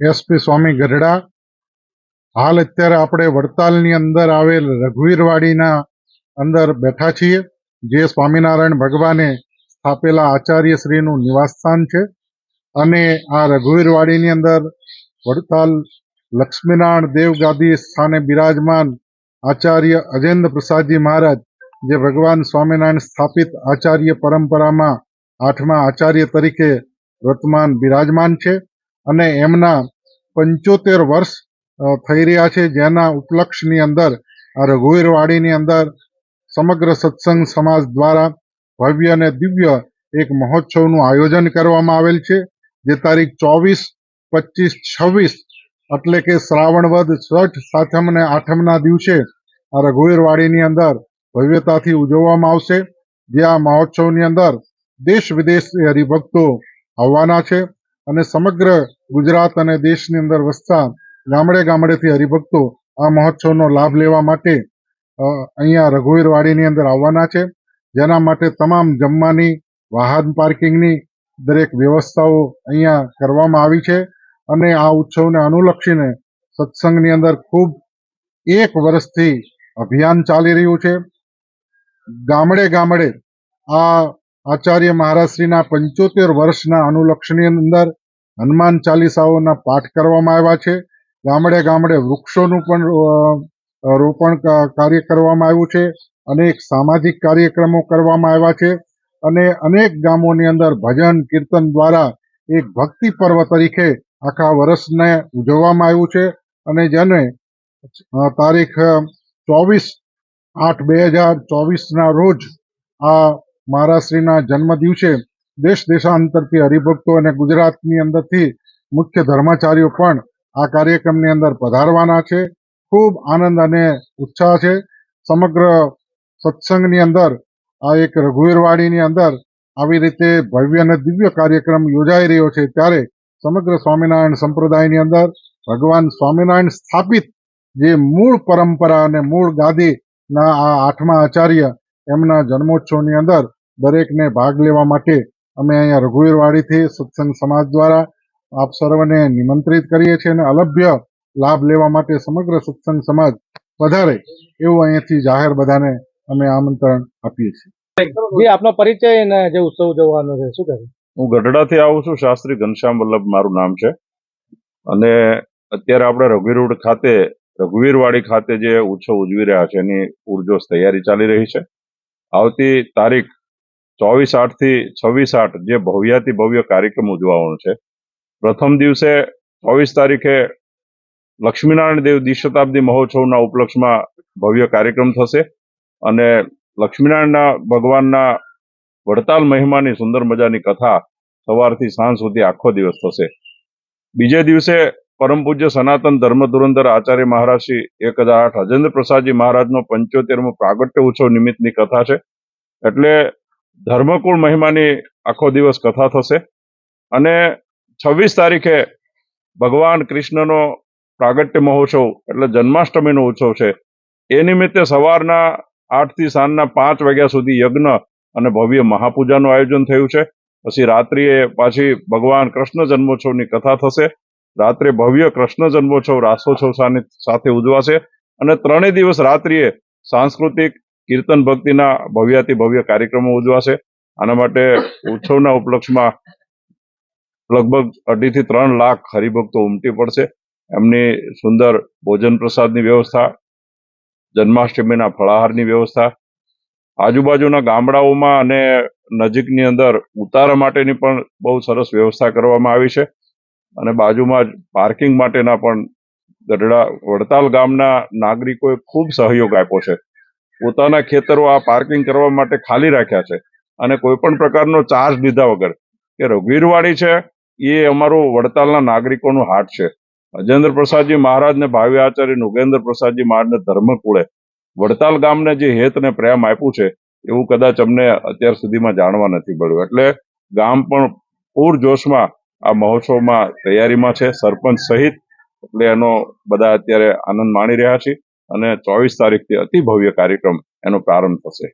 SP સ્વામી ગઢડા. હાલ અત્યારે આપણે વડતાલની અંદર આવેલ રઘુવીરવાડીના અંદર બેઠા છીએ, જે સ્વામિનારાયણ ભગવાને સ્થાપેલા આચાર્ય શ્રીનું નિવાસસ્થાન છે. અને આ રઘુવીરવાડીની અંદર વડતાલ લક્ષ્મીનારાયણ દેવગાદી સ્થાને બિરાજમાન આચાર્ય અજેન્દ્ર પ્રસાદજી મહારાજ, જે ભગવાન સ્વામિનારાયણ સ્થાપિત આચાર્ય પરંપરામાં આઠમા આચાર્ય તરીકે વર્તમાન બિરાજમાન છે. અને એમના પંચોતેર વર્ષ થઈ રહ્યા છે. જેના ઉપલક્ષની અંદર આ રઘુવીરવાડીની અંદર સમગ્ર સત્સંગ સમાજ દ્વારા ભવ્ય અને દિવ્ય એક મહોત્સવનું આયોજન કરવામાં આવેલ છે. જે તારીખ ચોવીસ, પચીસ, છવ્વીસ એટલે કે શ્રાવણ વદ છઠ, સાતમ અને આઠમના દિવસે આ રઘુવીરવાડીની અંદર ભવ્યતાથી ઉજવવામાં આવશે. જે આ મહોત્સવની અંદર દેશ વિદેશથી હરિભક્તો આવવાના છે. અને સમગ્ર ગુજરાત અને દેશની અંદર વસતા ગામડે ગામડેથી હરિભક્તો આ મહોત્સવનો લાભ લેવા માટે અહીંયા રઘુવીરવાડીની અંદર આવવાના છે. જેના માટે તમામ જમવાની, વાહન પાર્કિંગની દરેક વ્યવસ્થાઓ અહીંયા કરવામાં આવી છે. અને આ ઉત્સવને અનુલક્ષીને સત્સંગની અંદર ખૂબ એક વર્ષથી અભિયાન ચાલી રહ્યું છે. ગામડે ગામડે આ આચાર્ય મહારાજશ્રીના પંચોતેર વર્ષના અનુલક્ષની અંદર હનુમાન ચાલીસાઓના પાઠ કરવામાં આવ્યા છે. ગામડે ગામડે વૃક્ષોનું પણ રોપણ કાર્ય કરવામાં આવ્યું છે. અનેક સામાજિક કાર્યક્રમો કરવામાં આવ્યા છે અને અનેક ગામોની અંદર ભજન, કીર્તન દ્વારા એક ભક્તિ પર્વ તરીકે આખા વર્ષને ઉજવવામાં આવ્યું છે અને જેને તારીખ ચોવીસ આઠ બે હજાર ચોવીસના રોજ આ મહારાશ્રીના જન્મ દિવસે દેશ દેશાંતરથી હરિભક્તો અને ગુજરાતની અંદરથી મુખ્ય ધર્માચાર્યો પણ આ કાર્યક્રમની અંદર પધારવાના છે. ખૂબ આનંદ અને ઉત્સાહ છે. સમગ્ર સત્સંગની અંદર, આ એક રઘુવીરવાડીની અંદર આવી રીતે ભવ્ય અને દિવ્ય કાર્યક્રમ યોજાઈ રહ્યો છે. ત્યારે સમગ્ર સ્વામિનારાયણ સંપ્રદાયની અંદર ભગવાન સ્વામિનારાયણ સ્થાપિત જે મૂળ પરંપરા અને મૂળ ગાદીના આ આઠમા આચાર્ય એમના જન્મોત્સવની અંદર દરેકને ભાગ લેવા માટે અમે અહીંયા રઘુવીરવાડીથી સત્સંગ સમાજ દ્વારા આપ સર્વને નિમંત્રિત કરીએ છીએ અને અલભ્ય લાભ લેવા માટે સમગ્ર સત્સંગ સમાજ વધારે એવું અહીંયાથી જાહેર બધાને અમે આમંત્રણ આપીએ છીએ. જી આપનો પરિચય અને જે ઉત્સવ જોવાનો છે શું કહે હું ગઢડાથી આવું છું શાસ્ત્રી ઘનશ્યામ વલ્લભ મારું નામ છે. અને અત્યારે આપણે રઘુવીરવાડ ખાતે રઘુવીરવાડી ખાતે જે ઉત્સવ ઉજવી રહ્યા છે એની પૂરજોશ તૈયારી ચાલી રહી છે. આવતી તારીખ ચોવીસ આઠથી છવ્વીસ આઠ જે ભવ્યાતિ ભવ્ય કાર્યક્રમ ઉજવવાનો છે. પ્રથમ દિવસે ચોવીસ તારીખે લક્ષ્મીનારાયણ દેવ દ્વિશતાબ્દી મહોત્સવના ઉપલક્ષમાં ભવ્ય કાર્યક્રમ થશે અને લક્ષ્મીનારાયણના ભગવાનના વડતાલ મહિમાની સુંદર મજાની કથા સવારથી સાંજ સુધી આખો દિવસ થશે. બીજે દિવસે પરમ પૂજ્ય સનાતન ધર્મ ધુરંધર આચાર્ય મહારાજ શ્રી એક હજાર આઠ રાજેન્દ્ર પ્રસાદજી મહારાજનો પંચોતેરમો પ્રાગટ્ય ઉત્સવ નિમિત્તની કથા છે. એટલે ધર્મકુળ મહિમાની આખો દિવસ કથા થશે. અને છવ્વીસ તારીખે ભગવાન કૃષ્ણનો પ્રાગટ્ય મહોત્સવ, એટલે જન્માષ્ટમીનો ઉત્સવ છે. એ નિમિત્તે સવારના આઠથી સાંજના પાંચ વાગ્યા સુધી યજ્ઞ અને ભવ્ય મહાપૂજાનું આયોજન થયું છે. પછી રાત્રિએ પાછી ભગવાન કૃષ્ણ જન્મોત્સવની કથા થશે. રાત્રે ભવ્ય કૃષ્ણ જન્મોત્સવ રાસોત્સવ સાથે ઉજવાશે. અને ત્રણેય દિવસ રાત્રિએ સાંસ્કૃતિક કીર્તન ભક્તિના ભવ્યાતિ ભવ્ય કાર્યક્રમો ઉજવાશે. આના માટે ઉત્સવના ઉપલક્ષમાં લગભગ અઢીથી ત્રણ લાખ હરિભક્તો ઉમટી પડશે. એમની સુંદર ભોજન પ્રસાદની વ્યવસ્થા, જન્માષ્ટમીના ફળાહારની વ્યવસ્થા, આજુબાજુના ગામડાઓમાં અને નજીકની અંદર ઉતારા માટેની પણ બહુ સરસ વ્યવસ્થા કરવામાં આવી છે. અને બાજુમાં જ પાર્કિંગ માટેના પણ ગઢડા વડતાલ ગામના નાગરિકોએ ખૂબ સહયોગ આપ્યો છે. પોતાના ખેતરો આ પાર્કિંગ કરવા માટે ખાલી રાખ્યા છે. અને કોઈ પણ પ્રકારનો ચાર્જ લીધા વગર. કે રઘુવીરવાડી છે, એ અમારું વડતાલના નાગરિકોનું હાટ છે. અજેન્દ્ર પ્રસાદજી મહારાજને ભાવિ આચાર્ય નુગેન્દ્ર પ્રસાદજી મહારાજને ધર્મકુળે. વડતાલ ગામને જે હેત ને પ્રેમ આપ્યું છે, એવું કદાચ અમને અત્યાર સુધીમાં જાણવા નથી મળ્યું. એટલે ગામ પણ પૂર જોશમાં આ મહોત્સવમાં તૈયારીમાં છે, સરપંચ સહિત. એટલે એનો બધા અત્યારે આનંદ માણી રહ્યા છે અને ચોવીસ તારીખથી અતિ ભવ્ય કાર્યક્રમ એનો પ્રારંભ થશે.